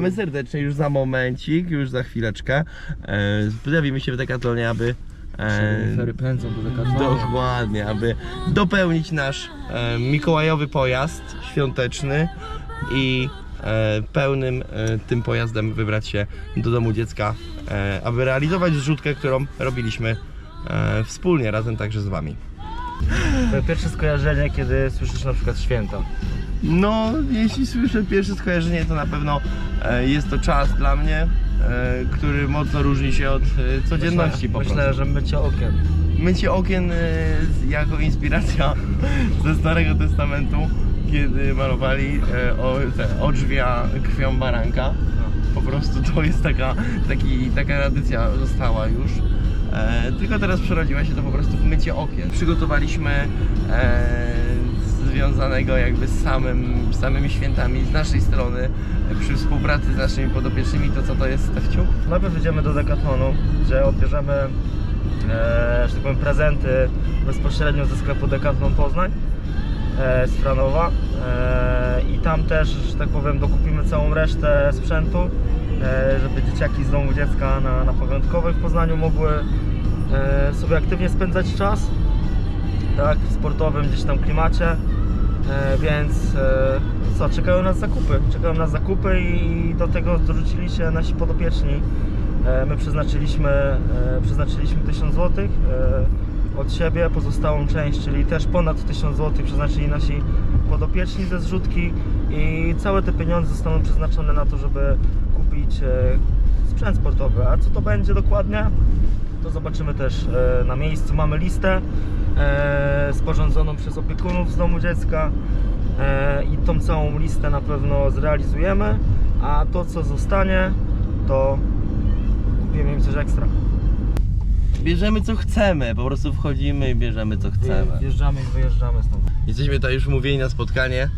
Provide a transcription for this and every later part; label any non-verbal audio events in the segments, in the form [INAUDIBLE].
Witamy serdecznie już za momencik, już za chwileczkę. E, Zjawimy się w Decathlonie, aby... E, Fery pędzą do Decathlonu. Dokładnie, aby dopełnić nasz e, mikołajowy pojazd świąteczny i e, pełnym e, tym pojazdem wybrać się do domu dziecka, e, aby realizować zrzutkę, którą robiliśmy e, wspólnie, razem także z Wami. Twoje pierwsze skojarzenie, kiedy słyszysz na przykład święta. No, jeśli słyszę pierwsze skojarzenie, to na pewno e, jest to czas dla mnie, e, który mocno różni się od e, codzienności prostu. Myślę, że mycie okien. Mycie okien jako inspiracja [LAUGHS] ze Starego Testamentu, kiedy malowali o, te odrzwia krwią baranka. Po prostu to jest taka, taki, taka tradycja została już. E, tylko teraz przerodziła się to po prostu w mycie okien. Przygotowaliśmy e, związanego jakby z samym, samymi świętami z naszej strony przy współpracy z naszymi podopiecznymi. To co to jest, Stefciu? Najpierw idziemy do Decathlonu, gdzie odbierzemy e, że tak powiem, prezenty bezpośrednio ze sklepu Decathlon Poznań e, z Franowa e, i tam też, że tak powiem, dokupimy całą resztę sprzętu, e, żeby dzieciaki z domu dziecka na, na pamiątkowej w Poznaniu mogły e, sobie aktywnie spędzać czas tak, w sportowym gdzieś tam klimacie. E, więc e, co, czekają nas zakupy. Czekają nas zakupy i do tego dorzucili się nasi podopieczni. E, my przeznaczyliśmy, przeznaczyliśmy 1000 zł od siebie, pozostałą część, czyli też ponad 1000 zł przeznaczyli nasi podopieczni ze zrzutki i całe te pieniądze zostaną przeznaczone na to, żeby kupić sprzęt sportowy. A co to będzie dokładnie? To zobaczymy też e, na miejscu. Mamy listę e, sporządzoną przez opiekunów z domu dziecka e, i tą całą listę na pewno zrealizujemy, a to co zostanie to kupimy im coś ekstra. Bierzemy co chcemy, po prostu wchodzimy i bierzemy co chcemy. Wjeżdżamy i wyjeżdżamy stąd. Jesteśmy tutaj już umówieni na spotkanie e,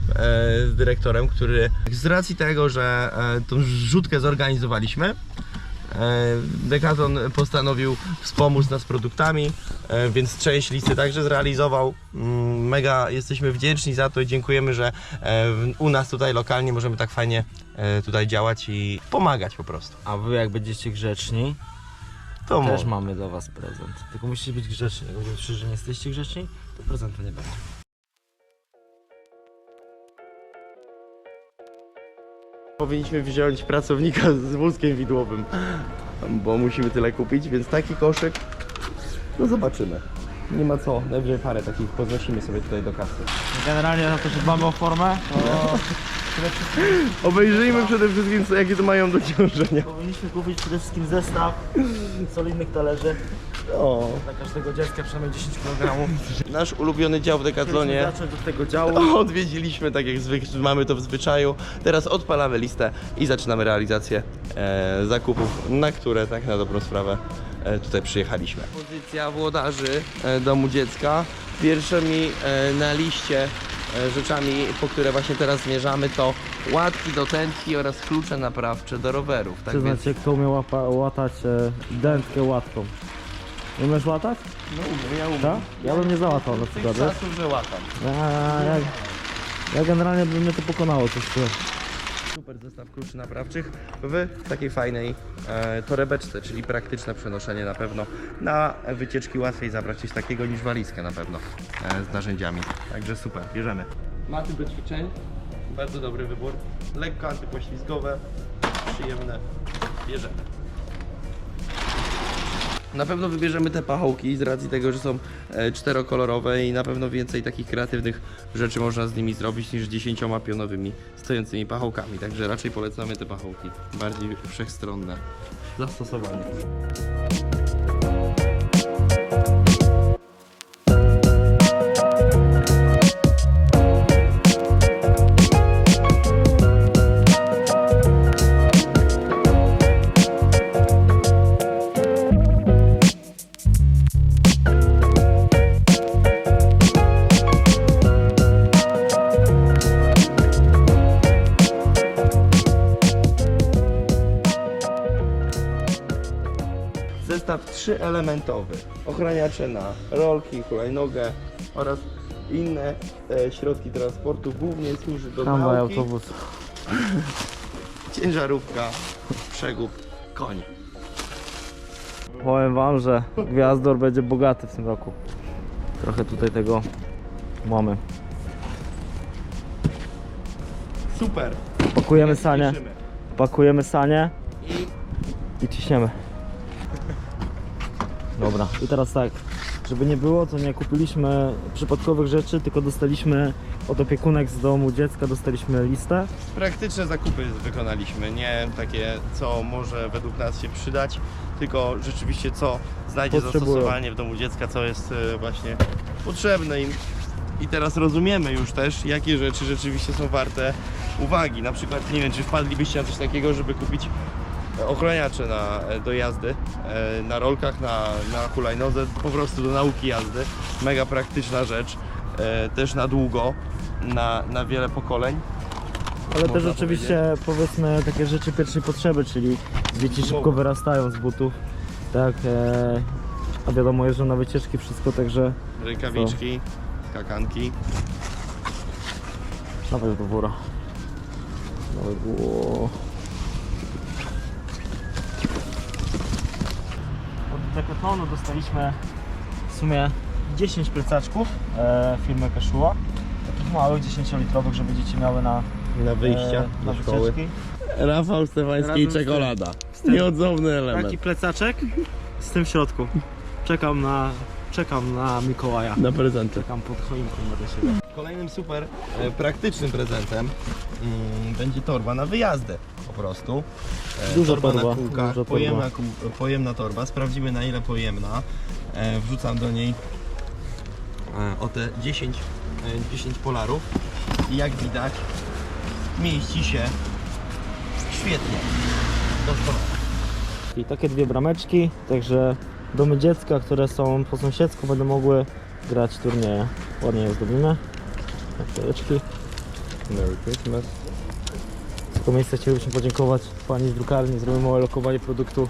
z dyrektorem, który z racji tego, że e, tą rzutkę zorganizowaliśmy, Decathlon postanowił wspomóc nas produktami, e, więc część listy także zrealizował. Mm, Mega jesteśmy wdzięczni za to i dziękujemy, że e, u nas tutaj lokalnie możemy tak fajnie e, tutaj działać i pomagać po prostu. A wy jak będziecie grzeczni, To też mamy dla was prezent. Tylko musicie być grzeczni. Jak będziecie, że nie jesteście grzeczni, to prezentu nie będzie. Powinniśmy wziąć pracownika z wózkiem widłowym, bo musimy tyle kupić, więc taki koszyk, no zobaczymy. Nie ma co, najwyżej parę takich poznosimy sobie tutaj do kasy. Generalnie na to, że dbamy o formę, to Obejrzyjmy przede wszystkim, co, jakie to mają dociążenia. powinniśmy kupić przede wszystkim zestaw solidnych talerzy. O. Dla każdego dziecka przynajmniej 10 kg. Nasz ulubiony dział w Decathlonie zacząć od tego działu. [LAUGHS] odwiedziliśmy, tak jak zwykle mamy to w zwyczaju. Teraz odpalamy listę i zaczynamy realizację e, zakupów, na które tak na dobrą sprawę e, tutaj przyjechaliśmy. Pozycja włodarzy e, domu dziecka. Pierwszymi e, na liście e, rzeczami, po które właśnie teraz zmierzamy, to łatki do tętki oraz klucze naprawcze do rowerów. Tak więc, Przyznać się, kto umie łapa, łatać e, dętkę łatką. Umiesz łatać? no umiem, ja umiem. Tak? Ja bym nie załatał na przykład, wiesz? czasów, że łatam. Ja, ja, ja generalnie by mnie to pokonało coś. Super zestaw kluczy naprawczych w takiej fajnej e, torebeczce, czyli praktyczne przenoszenie na pewno. Na wycieczki łatwiej zabrać coś takiego niż walizkę na pewno e, z narzędziami. Także super, bierzemy. Maty do ćwiczeń, bardzo dobry wybór. Lekko antypoślizgowe, przyjemne, bierzemy. Na pewno wybierzemy te pachołki z racji tego, że są e, czterokolorowe i na pewno więcej takich kreatywnych rzeczy można z nimi zrobić niż dziesięcioma pionowymi stojącymi pachołkami. Także raczej polecamy te pachołki. Bardziej wszechstronne zastosowanie. Trzyelementowy. Ochraniacze na rolki, hulajnogę oraz inne e, środki transportu. Głównie służy do Tramwaj, nauki. autobus. [LAUGHS] ciężarówka, przegub, koń. Powiem wam, że Gwiazdor będzie bogaty w tym roku. Trochę tutaj tego mamy. Super. Pakujemy sanie, Cieszymy. pakujemy sanie I i ciśniemy. Dobra, i teraz tak, żeby nie było, to nie kupiliśmy przypadkowych rzeczy, tylko dostaliśmy od opiekunek z domu dziecka, dostaliśmy listę. praktyczne zakupy wykonaliśmy, nie takie, co może według nas się przydać, tylko rzeczywiście co znajdzie Potrzebują. zastosowanie w domu dziecka, co jest e, właśnie potrzebne im. I teraz rozumiemy już też, jakie rzeczy rzeczywiście są warte uwagi. Na przykład, nie wiem, czy wpadlibyście na coś takiego, żeby kupić ochroniacze na, e, do jazdy, e, na rolkach, na, na hulajnodze, po prostu do nauki jazdy. Mega praktyczna rzecz, e, też na długo, na, na wiele pokoleń. Ale też oczywiście powiedzmy takie rzeczy pierwszej potrzeby, czyli dzieci szybko wyrastają z butów. Tak, e, a wiadomo jeżdżą na wycieczki wszystko, także Rękawiczki, skakanki. Dawaj do wora. Dawaj było. Decathlonu dostaliśmy w sumie 10 plecaczków e, firmy Kaszua. Takich małych, 10-litrowych, żeby dzieci miały na, Na e, na wycieczki. Rafał Stefański i Razem z tym. czekolada. Z tym. Nieodzowny element. Taki plecaczek z tym w środku. Czekam na, czekam na Mikołaja. Na prezenty. Czekam pod choinką będę się. Kolejnym super e, praktycznym prezentem mm, będzie torba na wyjazdy po prostu. E, Duża torba, torba, na kółkach, duża torba. pojemna, kół- pojemna torba. Sprawdzimy na ile pojemna. E, wrzucam do niej e, o te 10, e, 10 polarów i jak widać mieści się świetnie. Doskonale. I takie dwie brameczki, także domy dziecka, które są po sąsiedzku będą mogły grać turnieje. Ładnie je zdobimy. Naklejeczki. Merry Christmas. Tego miejsca chcielibyśmy podziękować pani z drukarni. Zrobimy małe lokowanie produktu,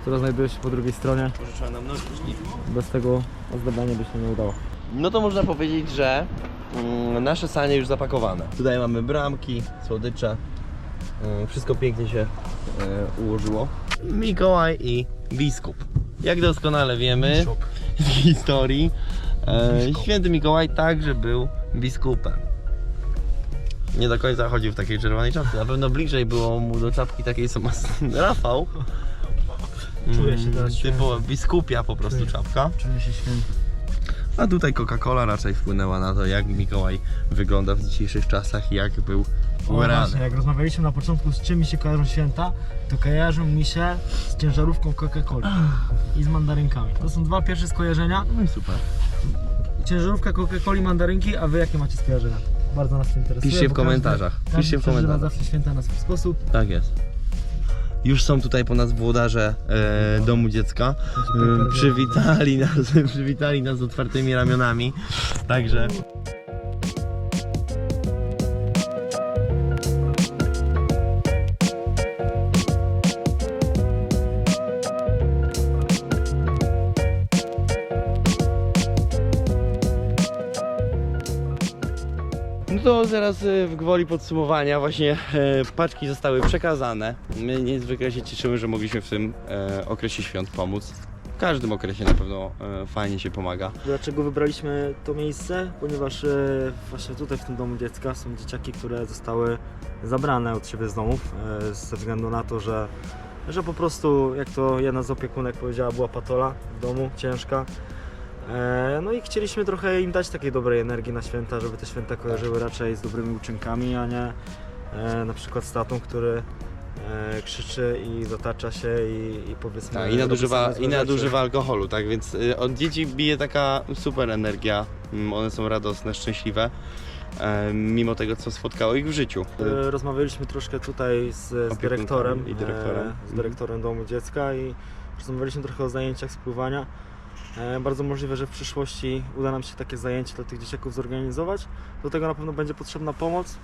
która znajduje się po drugiej stronie. Pożyczyła nam nożyczki. Bez tego ozdabianie by się nie udało. No to można powiedzieć, że mm, nasze sanie już zapakowane. Tutaj mamy bramki, słodycze. Mm, wszystko pięknie się e, ułożyło. Mikołaj i biskup. Jak doskonale wiemy z [LAUGHS] historii, e, święty Mikołaj także był biskupem. Nie do końca chodził w takiej czerwonej czapce. Na pewno bliżej było mu do czapki takiej, co ma Rafał. Czuję się teraz Typowa biskupia po prostu Czuję. czapka. Czuję się święty. A tutaj Coca-Cola raczej wpłynęła na to, jak Mikołaj wygląda w dzisiejszych czasach i jak był O, właśnie, jak rozmawialiśmy na początku z czym mi się kojarzą święta, to kojarzą mi się z ciężarówką Coca-Coli i z mandarynkami. To są dwa pierwsze skojarzenia. No i super. Ciężarówka Coca-Coli, mandarynki, a wy jakie macie skojarzenia? Bardzo nas to interesuje. Piszcie w bo każdy- komentarzach. Każdy Piszcie w przeżywa komentarzach. zawsze święta na swój sposób. Tak jest. Już są tutaj po nas włodarze e, domu dziecka. E, przywitali, nas, [LAUGHS] przywitali nas z otwartymi ramionami. Także to zaraz e, w gwoli podsumowania właśnie e, paczki zostały przekazane. My niezwykle się cieszymy, że mogliśmy w tym e, okresie świąt pomóc. W każdym okresie na pewno fajnie się pomaga. Dlaczego wybraliśmy to miejsce? Ponieważ właśnie tutaj w tym domu dziecka są dzieciaki, które zostały zabrane od siebie z domów ze względu na to, że, że po prostu, jak to jedna z opiekunek powiedziała, była patola w domu, ciężka. E, No i chcieliśmy trochę im dać takiej dobrej energii na święta, żeby te święta kojarzyły raczej z dobrymi uczynkami, a nie e, na przykład z tatą, który e, krzyczy i zatacza się i, i powiedzmy... Tak, i nadużywa, i nadużywa alkoholu, tak więc y, od dzieci bije taka super energia. Mm, One są radosne, szczęśliwe, mimo tego co spotkało ich w życiu. Rozmawialiśmy troszkę tutaj z, z dyrektorem, i dyrektorem. z dyrektorem domu dziecka i rozmawialiśmy trochę o zajęciach spływania. E, Bardzo możliwe, że w przyszłości uda nam się takie zajęcie dla tych dzieciaków zorganizować. Do tego na pewno będzie potrzebna pomoc,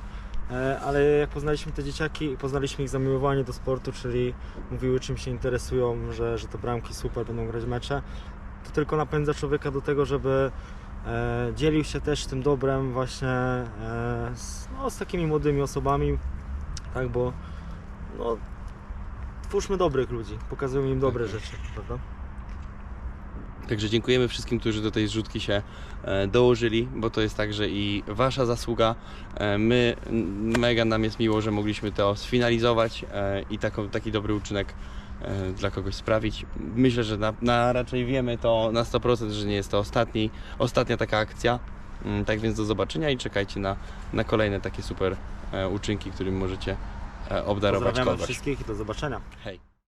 e, ale jak poznaliśmy te dzieciaki i poznaliśmy ich zamiłowanie do sportu, czyli mówiły czym się interesują, że, że te bramki super, będą grać mecze, to tylko napędza człowieka do tego, żeby e, dzielił się też tym dobrem właśnie z, no, z takimi młodymi osobami, tak, bo no, twórzmy dobrych ludzi, pokazujmy im dobre rzeczy, prawda? Także dziękujemy wszystkim, którzy do tej zrzutki się e, dołożyli, bo to jest także i Wasza zasługa. E, my, mega nam jest miło, że mogliśmy to sfinalizować e, i taki dobry uczynek dla kogoś sprawić. Myślę, że na, na raczej wiemy to na 100%, że nie jest to ostatni, ostatnia taka akcja. Mm, Tak więc do zobaczenia i czekajcie na, na kolejne takie super uczynki, którymi możecie obdarować Pozdrawiamy kogoś. wszystkich i do zobaczenia. Hej.